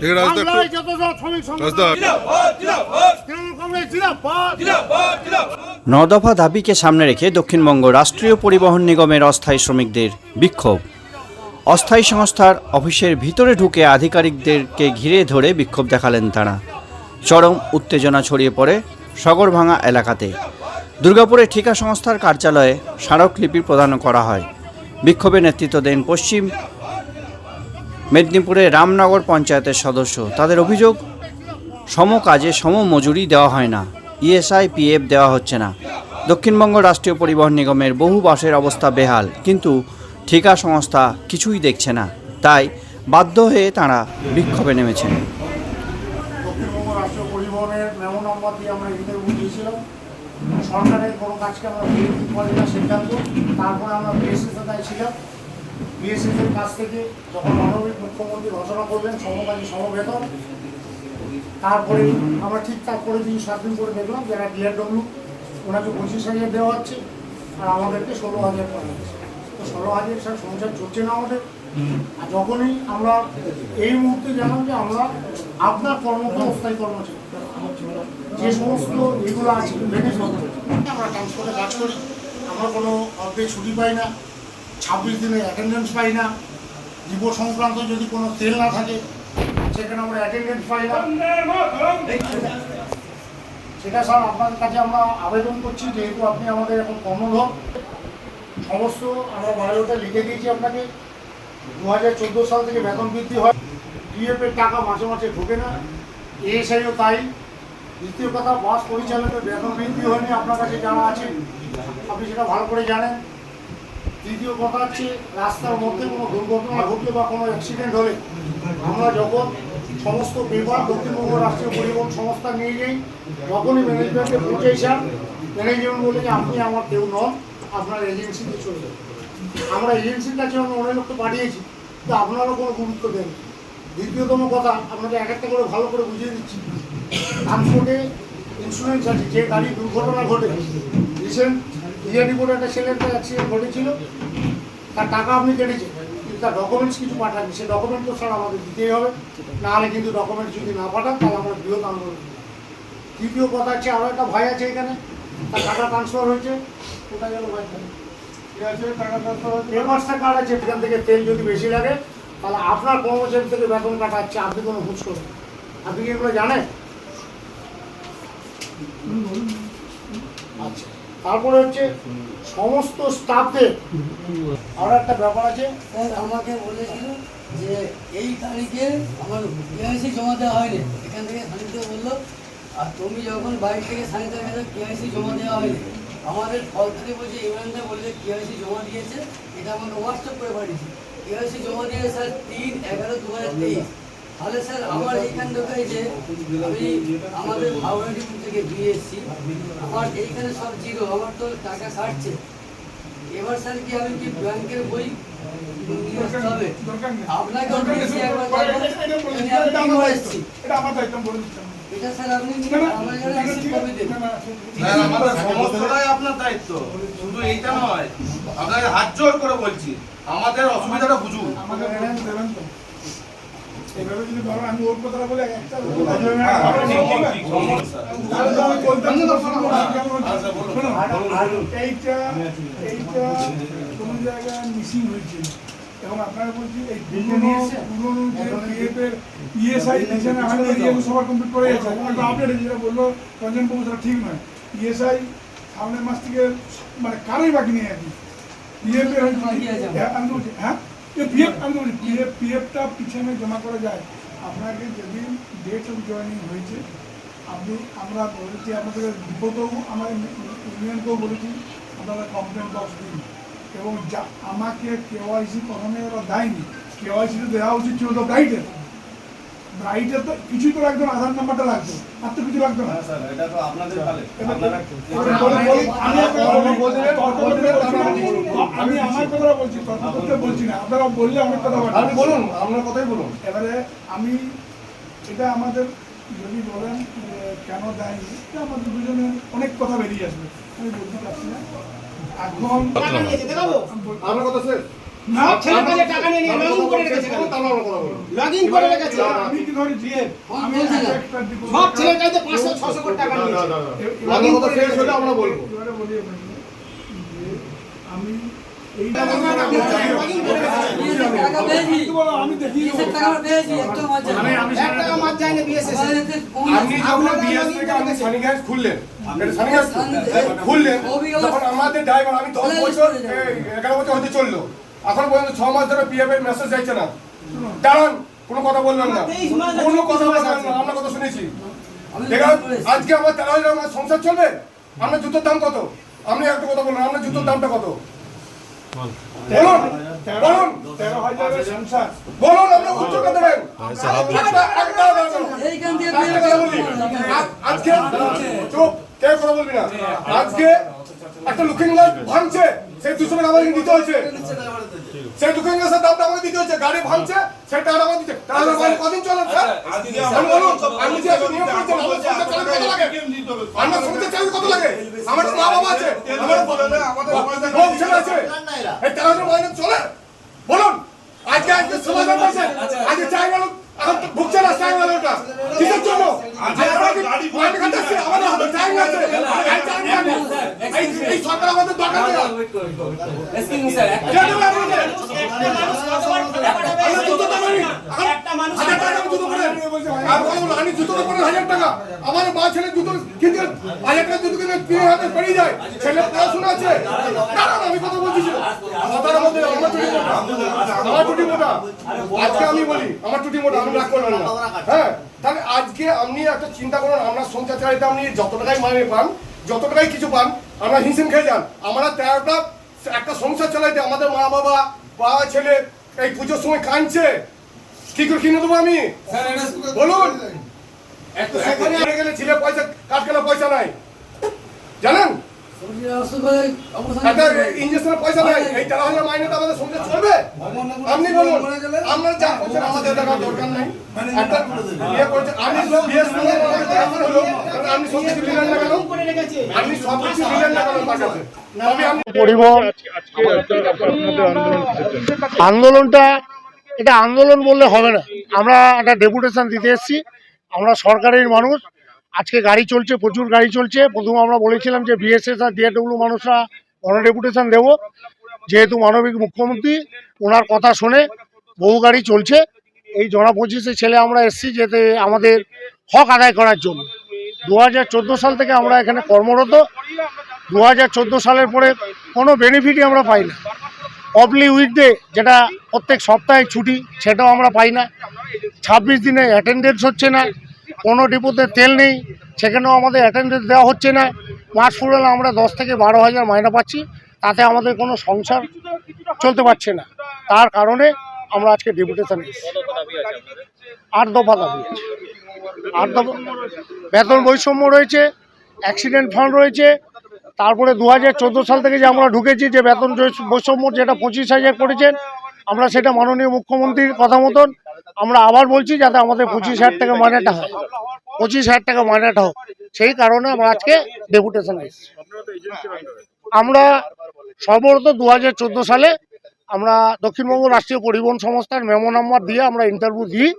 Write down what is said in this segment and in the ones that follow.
দেখে রাস্তা বাংলায় যত সব শ্রমিক রাস্তা সংগঠন তৃণমূল কংগ্রেস জিন্দাবাদ। ন দফা দাবিকে সামনে রেখে দক্ষিণবঙ্গ রাষ্ট্রীয় পরিবহন নিগমের অস্থায়ী শ্রমিকদের বিক্ষোভ। অস্থায়ী সংস্থার অফিসের ভিতরে ঢুকে আধিকারিকদেরকে ঘিরে ধরে বিক্ষোভ দেখালেন তারা। চরম উত্তেজনা ছড়িয়ে পড়ে সগরভাঙা এলাকাতে। দুর্গাপুরে ঠিকা সংস্থার কার্যালয়ে স্মারকলিপি প্রদান করা হয়। বিক্ষোভে নেতৃত্ব দেন পশ্চিম মেদিনীপুরের রামনগর পঞ্চায়েতের সদস্য। তাদের অভিযোগ, সম কাজে সম মজুরি দেওয়া হয় না। ইএসআই, পিএফ দেওয়া হচ্ছে না। দক্ষিণবঙ্গ রাষ্ট্রীয় পরিবহন নিগমের বহু বাসের অবস্থা বেহাল, কিন্তু ঠিকা সংস্থা কিছুই দেখছে না। তাই বাধ্য হয়ে তাঁরা বিক্ষোভে নেমেছেন। সরকারের কোনো কাজকে আমরা বিরোধী না সিদ্ধান্ত। তারপরে আমরা বিএসএসের দায় ছিলাম। বিএসএসের কাছ থেকে যখন মানবিক মুখ্যমন্ত্রী ঘোষণা করলেন সমকাজী সমবেতন তারপরে আমরা ঠিক তারপরে দিন সাত দিন করে দেখলাম যারা ডিআরডব্লিউ ওনাকে পঁচিশ হাজার দেওয়া হচ্ছে আর আমাদেরকে ষোলো হাজার করা হচ্ছে। তো ষোলো হাজার স্যার সংসার চলছে না আমাদের। আর যখনই আমরা এই মুহূর্তে জানলাম যে আমরা আপনার কর্মকে অস্থায়ী কর্মচারী, যে সমস্ত এগুলো আছে আমরা ট্রান্সপোর্টে কাজ করি, আমরা কোনো অর্ধে ছুটি পাই না। ছাব্বিশ দিনে অ্যাটেন্ডেন্স পাই না। জীব সংক্রান্ত যদি কোনো তেল না থাকে, সেখানে আমরা অ্যাটেন্ডেন্স পাই না। সেটা স্যার আপনার কাছে আমরা আবেদন করছি, যেহেতু আপনি আমাদের এখন কর্মধর সমস্ত আমরা বায়োটা লিখে দিয়েছি আপনাকে। দু হাজার চোদ্দ সাল থেকে বেতন বৃদ্ধি হয়। ডিএফ এর টাকা মাসে মাসে ঢোকে না। এএসআইও তাই। দ্বিতীয় কথা, বাস পরিচালকের বেতন বৃদ্ধি হয়নি, আপনার কাছে জানা আছে। আপনি সেটা ভালো করে জানেন। তৃতীয় কথা হচ্ছে, রাস্তার মধ্যে কোনো দুর্ঘটনা ঘটলে বা কোনো অ্যাক্সিডেন্ট হলে আমরা যখন সমস্ত পেপার দক্ষিণবঙ্গ রাষ্ট্রীয় পরিবহন সংস্থা নিয়ে যাই তখনই ম্যানেজমেন্টে পৌঁছাই স্যার ম্যানেজমেন্ট বলে যে, আপনি আমার কেউ নন, আপনার এজেন্সিতে চলে যান। আমরা এজেন্সির কাছে আমরা অনেক লোককে পাঠিয়েছি তো আপনারও কোনো গুরুত্ব দেন দ্বিতীয়তম কথা, আপনাকে এক একটা করে ভালো করে বুঝিয়ে দিচ্ছি। ট্রান্সপোর্টে ইন্স্যুরেন্স আছে, যে গাড়ি দুর্ঘটনা ঘটে রিসেন্ট ইয়ারিপুরে একটা ছেলের অ্যাক্সিডেন্ট ঘটেছিল তার টাকা আপনি কেটেছেন কিন্তু তার ডকুমেন্টস কিছু পাঠাননি। সে ডকুমেন্ট তো স্যার আমাদের দিতেই হবে। নাহলে কিন্তু ডকুমেন্টস যদি না পাঠান, তাহলে আমরা বৃহৎ আন্দোলন। তৃতীয় কথা হচ্ছে আরও একটা ভাই আছে এখানে। তার টাকা ট্রান্সফার হয়েছে। কোথায় গেল আছে থেকে তেল যদি বেশি লাগে, তাহলে আপনার থেকে বেতন আপনি কোনো আপনি কি এগুলো জানেন? আচ্ছা। তারপরে হচ্ছে সমস্ত স্টাফদের আর একটা ব্যাপার আছে। আমাকে বলেছিল যে এই তারিখে আমার কেআইসি জমা দেওয়া হয়নি। এখান থেকে সানিতে বলল, আর তুমি যখন বাইরে থেকে সানিতে গেছো কেআইসি জমা দেওয়া হয়নি, আমাদের ফল থেকে বলছে, ইমরানদা বলছে কেআইসি জমা দিয়েছে। এটা আমাকে হোয়াটসঅ্যাপ করে পাঠিয়েছে। কেআইসি জমা দিয়েছে, স্যার, তিন এগারো দু হাজার তেইশ। তাহলে স্যার আমার এইখান থেকে যে আমি আমাদের হাওড়া ডিপো থেকে দিয়ে এসেছি আমার এইখানে সব জিরো আমার তো টাকা কাটছে এবার স্যার কি আমি কি ব্যাংকের বই আপনাকে। এটা স্যার আপনি সমস্তটাই আপনার দায়িত্ব। শুধু এইটা নয় আপনাকে হাত জোর করে বলছি আমাদের অসুবিধাটা বুঝুন। আমি ওর কথাটা বলে একটা এইটা এইটা কোনো জায়গায় মিসিং হয়েছিল এবং আপনারা বলছি এই পুরনো পুরনো যে পিএফের ইএসআই দিয়েছেন আমাদের এরিয়া সবার কমপ্লিট করে গেছে একটা আপডেট যেটা বলল রঞ্জন বাবু সেটা ঠিক নয় ইএসআই সামনের মাস থেকে মানে কারোই বাকি নেই আর কি আছে হ্যাঁ, আমি বলছি হ্যাঁ পিএফ আমি বলছি পিএফ পিএফটা পিছনে জমা করা যায় আপনাকে যেদিন ডেট অফ জয়েনিং হয়েছে, আপনি, আমরা বলেছি আপনাদের বিপদেও আমার ইউনিয়নকেও বলেছি, আপনারা কমপ্লেন বক্স দিন। এবং যা, আমাকে কেওয়াইসি প্রথমে ওরা দেয়নি। কেওয়াইসি দেওয়া উচিত ছিল তো ব্রাইটের ব্রাইটের তো কিছুই তো লাগতো না আধার নাম্বারটা লাগতো আর তো কিছু লাগতো না। স্যার এটা তো আপনাদের কালে বলে- আমি আমার কথা বলছি তর্ক করতে বলছি না আপনারা বললে অনেক কথা বলেন আপনি বলুন আপনার কথাই বলুন। এবারে আমি এটা আমাদের যদি বলেন কেন দেয়নি এটা আমাদের দুজনে অনেক কথা বেরিয়ে আসবে। আমি বলতে পারছি না। এখন আপনার কথা স্যার আমি আমি দেখি খুললেন খুললেন আমাদের ড্রাইভার আমি দশ বছর এগারো বছর হতে চলল। এখন পর্যন্ত ছ মাস ধরে পিএফ এর মেসেজ যাচ্ছে না। দাঁড়ান কোনো কথা বললেন না। কোনো কথা মাস বললেন না আমরা কথা শুনেছি। আজকে আমার তেরো হাজার আমার সংসার চলবে? আপনার জুতোর দাম কত? আপনি একটা কথা বলুন আপনার জুতোর দামটা কত? বলুন বলুন। বলুন কথা চুপ কথা বলবি না। আজকে একটা লুকিং গ্লাস ভাঙছে। সেই দুশো টাকা দিতে হয়েছে সেই লুকিং গ্লাসের দামটা আমাকে দিতে হয়েছে গাড়ি ভাঙছে সেই টাকাটা আমাকে দিতে তাহলে মানে কদিন চলে স্যার আমি বলুন আমি যে নিয়ম করেছেন আমার সংসার চালাতে কত লাগে আমার মা বাবা আছে আমার লোক ছেলে আছে এই হাজার মাইনে চলে বলুন আজকে আজকে সমাধান পাইছে আজকে চাই গেল এখন না ওটা কিসের জন্য আমাদের হাতে চাই আছে এই চাই গেল এই এই সরকার আমাদের দরকার নেই কে দেবে আপনাদের? আমরা জুতো দাম একটা মানুষ হাজার টাকা দাম জুতো পরে। আর বলো, আমি জুতো তো পরে হাজার টাকা। আমার মা ছেলে জুতো কিনতে টাকা জুতো কিনতে তিন হাজার পেরিয়ে যায় ছেলে পড়াশোনা আছে। দাঁড়ান আমি কথা বলছি যে, কথার মধ্যে আমার টুটি মোটা। আমার টুটি মোটা। আজকে আমি বলি আমার টুটি মোটা আমি রাগ করবেন না। হ্যাঁ তাহলে আজকে আপনি একটা চিন্তা করুন আমরা সংসার চালাইতে আপনি যত টাকাই মাইনে পান যত টাকাই কিছু পান আমরা হিমশিম খেয়ে যান। আমরা তেরোটা একটা সংসার চালাইতে আমাদের মা বাবা বাবা ছেলে এই পুজোর সময় কাঁদছে। কি করে কিনে দেবো আমি? বলুন। সেখানে গেলে ছেলে পয়সা কাজ গেলে পয়সা নাই? জানেন? শরীরে অসুখ হলে অবসান একটা করবে। ইঞ্জেকশনের পয়সা নাই। এই তেরো হাজার মাইনেটা আমাদের সংসার চলবে। আপনি বলুন আমরা যা করছেন আমাদের দেখার দরকার নাই। একটা ইয়ে করছেন আপনি বিএস হলো আপনি সব কিছু দিলেন না কেন? আপনি সব কিছু দিলেন না কেন তার কাছে তবে আপনি পরিবহন আন্দোলনটা এটা আন্দোলন বললে হবে না। আমরা একটা ডেপুটেশন দিতে এসেছি। আমরা সরকারের মানুষ। আজকে গাড়ি চলছে, প্রচুর গাড়ি চলছে। প্রথম আমরা বলেছিলাম যে বিএসএস আর ডিএডব্লিউ মানুষরা গণ ডেপুটেশন দেবো। যেহেতু মানবিক মুখ্যমন্ত্রী, ওনার কথা শুনে বহু গাড়ি চলছে। এই জনা পঁচিশে ছেলে আমরা এসেছি যেতে আমাদের হক আদায় করার জন্য। দু হাজার চোদ্দ সাল থেকে আমরা এখানে কর্মরত। দু হাজার চোদ্দ সালের পরে কোনো বেনিফিটই আমরা পাই না। অফলি উইকডে যেটা প্রত্যেক সপ্তাহে ছুটি, সেটাও আমরা পাই না। ছাব্বিশ দিনে অ্যাটেন্ডেন্স হচ্ছে না, কোনো ডিপোতে তেল নেই, সেখানেও আমাদের অ্যাটেন্ডেন্স দেওয়া হচ্ছে না। মাস ফুরালে আমরা দশ থেকে বারো হাজার মাইনা পাচ্ছি, তাতে আমাদের কোনো সংসার চলতে পারছে না। তার কারণে আমরা আজকে ডেপুটেশন এসেছি। আট দফা দাবি আট দফা বেতন বৈষম্য রয়েছে অ্যাক্সিডেন্ট ফান্ড রয়েছে, তারপরে দু হাজার চোদ্দ সাল থেকে যে আমরা ঢুকেছি, যে বেতন বৈষম্য যেটা পঁচিশ হাজার করেছেন আমরা সেটা মাননীয় মুখ্যমন্ত্রীর কথা মতন আমরা আবার বলছি যাতে আমাদের পঁচিশ হাজার টাকা মাইনেটা হয়। পঁচিশ হাজার টাকা মাইনেটা হোক। সেই কারণে আমরা আজকে ডেপুটেশন এসেছি। আমরা সর্বপ্রথম দু হাজার সালে আমরা দক্ষিণবঙ্গ রাষ্ট্রীয় পরিবহন সংস্থার মেমো নাম্বার দিয়ে আমরা ইন্টারভিউ দিই।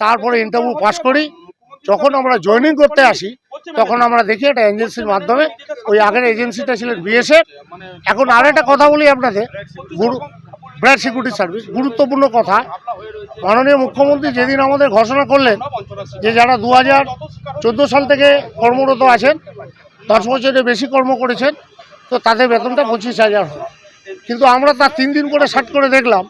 তারপরে ইন্টারভিউ পাশ করি। যখন আমরা জয়েনিং করতে আসি, তখন আমরা দেখি একটা এজেন্সির মাধ্যমে ওই আগের এজেন্সিটা ছিলেন বিএসএফ এখন আর একটা কথা বলি আপনাদের। গুরু ব্র্যাড সিকিউরিটি সার্ভিস, গুরুত্বপূর্ণ কথা। মাননীয় মুখ্যমন্ত্রী যেদিন আমাদের ঘোষণা করলেন যে যারা দু হাজার চোদ্দ সাল থেকে কর্মরত আছেন, দশ বছরের বেশি কর্ম করেছেন, তো তাদের বেতনটা পঁচিশ হাজার হয় কিন্তু আমরা তার তিন দিন করে শার্ট করে দেখলাম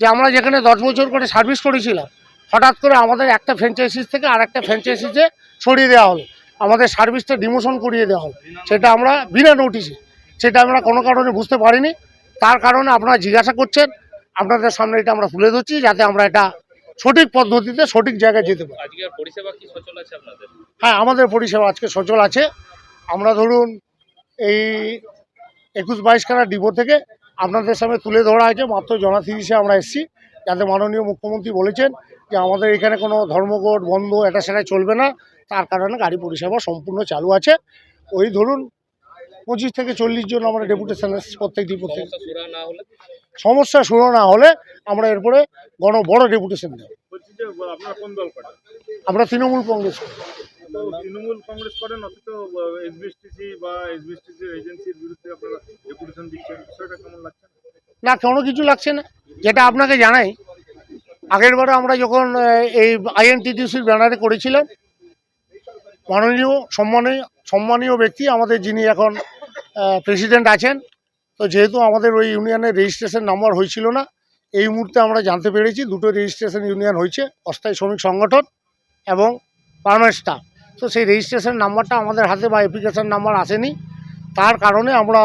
যে আমরা যেখানে দশ বছর করে সার্ভিস করেছিলাম, হঠাৎ করে আমাদের একটা ফ্র্যাঞ্চাইসিস থেকে আর একটা ফ্র্যাঞ্চাইজিসে ছড়িয়ে দেওয়া হলো। আমাদের সার্ভিসটা ডিমোশন করিয়ে দেওয়া হলো। সেটা আমরা বিনা নোটিশে সেটা আমরা কোনো কারণে বুঝতে পারিনি। তার কারণে আপনারা জিজ্ঞাসা করছেন আপনাদের সামনে এটা আমরা তুলে ধরছি যাতে আমরা এটা সঠিক পদ্ধতিতে সঠিক জায়গায় যেতে পারি। হ্যাঁ আমাদের পরিষেবা আজকে সচল আছে। আমরা ধরুন এই একুশ বাইশ খানা ডিপো থেকে আপনাদের সামনে তুলে ধরা হয়েছে মাত্র জনা তিরিশে আমরা এসেছি। যাতে মাননীয় মুখ্যমন্ত্রী বলেছেন যে আমাদের এখানে কোনো ধর্মঘট বন্ধ এটা সেটা চলবে না। তার কারণে গাড়ি পরিষেবা সম্পূর্ণ চালু আছে। ওই ধরুন পঁচিশ থেকে চল্লিশ জন আমরা ডেপুটেশন এসেছি প্রত্যেক সমস্যা না হলে? সমস্যা শুরু না হলে আমরা এরপরে গণ বড় ডেপুটেশন দেব। আমরা তৃণমূল কংগ্রেস করি। তৃণমূল কংগ্রেস করেন অথচ এসবিএসটিসি বা এসবিএসটিসির এজেন্সির বিরুদ্ধে আপনারা ডেপুটেশন দিচ্ছেন। বিষয়টা কেমন লাগছে? না কোনো কিছু লাগছে না। যেটা আপনাকে জানাই আগের বারে আমরা যখন এই আইএনটিটিসির ব্যানারে করেছিলাম মাননীয় সম্মানীয় সম্মানীয় ব্যক্তি আমাদের যিনি এখন প্রেসিডেন্ট আছেন। তো যেহেতু আমাদের ওই ইউনিয়নের রেজিস্ট্রেশন নাম্বার হয়েছিল না এই মুহূর্তে আমরা জানতে পেরেছি দুটো রেজিস্ট্রেশন ইউনিয়ন হয়েছে অস্থায়ী শ্রমিক সংগঠন এবং পারমানেন্ট স্টাফ তো সেই রেজিস্ট্রেশন নাম্বারটা আমাদের হাতে বা অ্যাপ্লিকেশন নাম্বার আসেনি। তার কারণে আমরা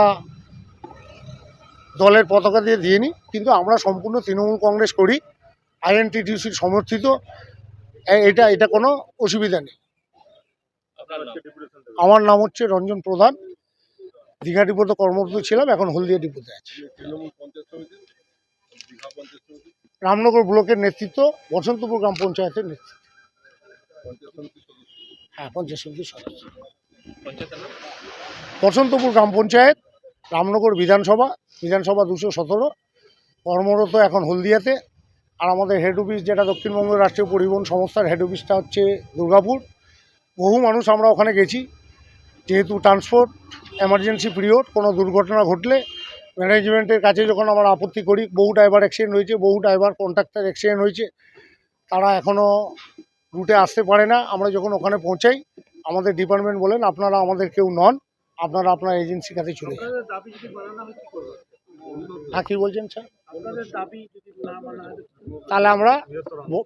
দলের পতাকা দিয়ে দিয়ে নিই কিন্তু আমরা সম্পূর্ণ তৃণমূল কংগ্রেস করি। আইএনটিটিউসির সমর্থিত। এটা এটা কোনো অসুবিধা নেই। আমার নাম হচ্ছে রঞ্জন প্রধান। দীঘা ডিপোতে কর্মরত ছিলাম, এখন হলদিয়া ডিপোতে আছি। রামনগর ব্লকের নেতৃত্ব, বসন্তপুর গ্রাম পঞ্চায়েতের নেতৃত্ব। হ্যাঁ পঞ্চায়েত সমিতির সদস্য। বসন্তপুর গ্রাম পঞ্চায়েত, রামনগর বিধানসভা বিধানসভা দুশো সতেরো, কর্মরত এখন হলদিয়াতে। আর আমাদের হেড অফিস যেটা দক্ষিণবঙ্গ রাষ্ট্রীয় পরিবহন সংস্থার হেড অফিসটা হচ্ছে দুর্গাপুর। বহু মানুষ আমরা ওখানে গেছি। যেহেতু ট্রান্সপোর্ট এমার্জেন্সি পিরিয়ড কোনো দুর্ঘটনা ঘটলে ম্যানেজমেন্টের কাছে যখন আমরা আপত্তি করি বহু ড্রাইভার অ্যাক্সিডেন্ট হয়েছে বহু ড্রাইভার কন্ট্রাক্টার অ্যাক্সিডেন্ট হয়েছে তারা এখনও রুটে আসতে পারে না। আমরা যখন ওখানে পৌঁছাই আমাদের ডিপার্টমেন্ট বলেন আপনারা আমাদের কেউ নন আপনারা আপনার এজেন্সির কাছে চলে যান। হ্যাঁ কী বলছেন স্যার? তাহলে আমরা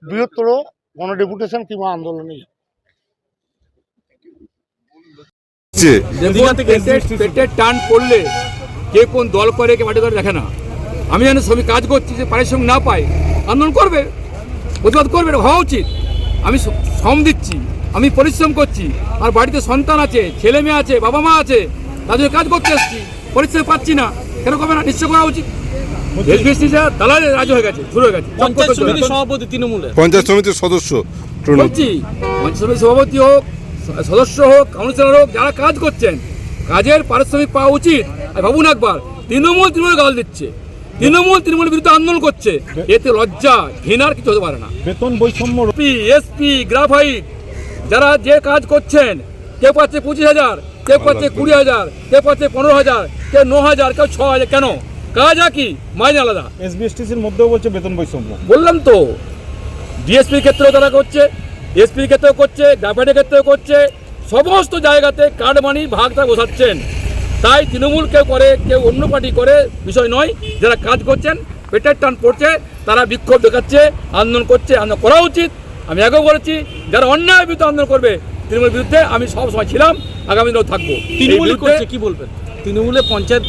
বৃহত্তর গণডেপুটেশন কিংবা আন্দোলনে যাব। পেটের টান পড়লে কে কোন দল করে কে মাটি করে দেখে না। আমি জানি শ্রমিক কাজ করছি যে পারিশ্রমিক না পাই আন্দোলন করবে প্রতিবাদ করবে এটা হওয়া উচিত। আমি শ্রম দিচ্ছি আমি পরিশ্রম করছি আর বাড়িতে সন্তান আছে ছেলে মেয়ে আছে বাবা মা আছে তাদের কাজ করতে এসছি পরিশ্রম পাচ্ছি না কেন করবে না? নিশ্চয় করা উচিত। এসবিএসটি যা দালালে রাজ হয়ে গেছে শুরু হয়ে গেছে। পঞ্চায়েত সমিতির সভাপতি তৃণমূলের। পঞ্চায়েত সমিতির সদস্য বলছি পঞ্চায়েত সমিতির সভাপতি হোক সদস্য হোক কাউন্সিলর হোক যারা কাজ করছেন কাজের পারিশ্রমিক পাওয়া উচিত। আর ভাবুন একবার তৃণমূল তৃণমূল গাল দিচ্ছে। তৃণমূল তৃণমূলের বিরুদ্ধে আন্দোলন করছে। এতে লজ্জা ঘৃণার কিছু হতে পারে না। বেতন বৈষম্য পি এসপি গ্রাফাইট যারা যে কাজ করছেন কেউ পাচ্ছে পঁচিশ হাজার কেউ পাচ্ছে কুড়ি হাজার কেউ পাচ্ছে পনেরো হাজার কেউ ন হাজার কেউ ছ হাজার কেন? কাজ একই মাইনে আলাদা। এসবিএসটিসির মধ্যেও বলছে বেতন বৈষম্য। বললাম তো ডিএসপির ক্ষেত্রেও তারা করছে এসপির ক্ষেত্রেও করছে গ্রাফাইটের ক্ষেত্রেও করছে সমস্ত জায়গাতে কার্ড মানি ভাগটা বসাচ্ছেন। তাই তৃণমূল কেউ করে কেউ অন্য পার্টি করে বিষয় নয় যারা কাজ করছেন পেটের টান পড়ছে তারা বিক্ষোভ দেখাচ্ছে আন্দোলন করছে আন্দোলন করা উচিত। আমি আগেও বলেছি যারা অন্যায় বিরুদ্ধে আন্দোলন করবে তৃণমূলের বিরুদ্ধে আমি সবসময় ছিলাম আগামী দিনেও থাকব করছে কি বলবেন? তৃণমূলে পঞ্চায়েত